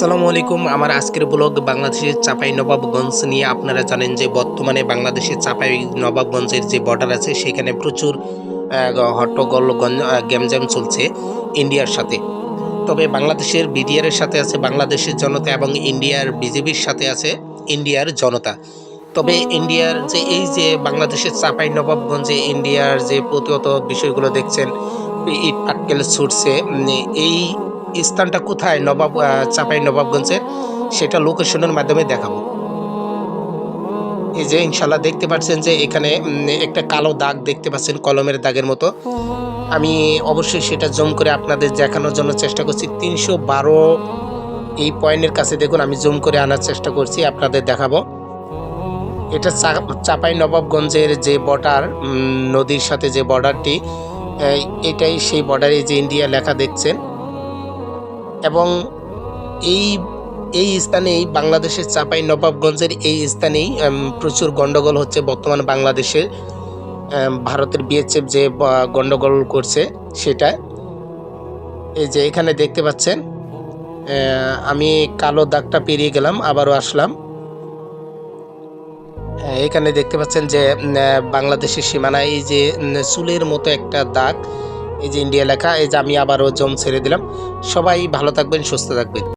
আসসালামু আলাইকুম। আমার আজকের ব্লগ বাংলাদেশের চাপাই নবাবগঞ্জ নিয়ে আপনারা জানেন যে বর্তমানে বাংলাদেশের চাপাই নবাবগঞ্জের যে বর্ডার আছে, সেখানে প্রচুর হট্টগোল গ্যামজ্যাম চলছে ইন্ডিয়ার সাথে। তবে বাংলাদেশের বিডিআরের সাথে আছে বাংলাদেশের জনতা এবং ইন্ডিয়ার বিজেপির সাথে আছে ইন্ডিয়ার জনতা। তবে ইন্ডিয়ার যে, এই যে বাংলাদেশের চাপাই নবাবগঞ্জে ইন্ডিয়ার যে প্রতিহত বিষয়গুলো দেখছেন ইট পাটকেল ছুটছে এই স্থানটা কোথায়? নবাব চাপাই নবাবগঞ্জের সেটা লোকেশনের মাধ্যমে দেখাবো। এই যে ইনশাল্লাহ দেখতে পাচ্ছেন যে এখানে একটা কালো দাগ দেখতে পাচ্ছেন, কলমের দাগের মতো। আমি অবশ্যই সেটা জুম করে আপনাদের দেখানোর জন্য চেষ্টা করছি। তিনশো বারো এই পয়েন্টের কাছে দেখুন, আমি জুম করে আনার চেষ্টা করছি, আপনাদের দেখাবো। এটা চাপাই নবাবগঞ্জের যে বর্ডার নদীর সাথে যে বর্ডারটি এটাই সেই বর্ডারে যে ইন্ডিয়া লেখা দেখছেন। এবং এই এই স্থানেই বাংলাদেশের চাপাই নবাবগঞ্জের এই স্থানেই প্রচুর গন্ডগোল হচ্ছে বর্তমান বাংলাদেশের ভারতের বিএসএফ যে গণ্ডগোল করছে সেটা। এই যে এখানে দেখতে পাচ্ছেন আমি কালো দাগটা পেরিয়ে গেলাম, আবারও আসলাম। এখানে দেখতে পাচ্ছেন যে বাংলাদেশের সীমানায় এই যে চুলের মতো একটা দাগ এই যে ইন্ডিয়া লেখা, এই যে আমি আবারও জম ছেড়ে দিলাম। সবাই ভালো থাকবেন, সুস্থ থাকবেন।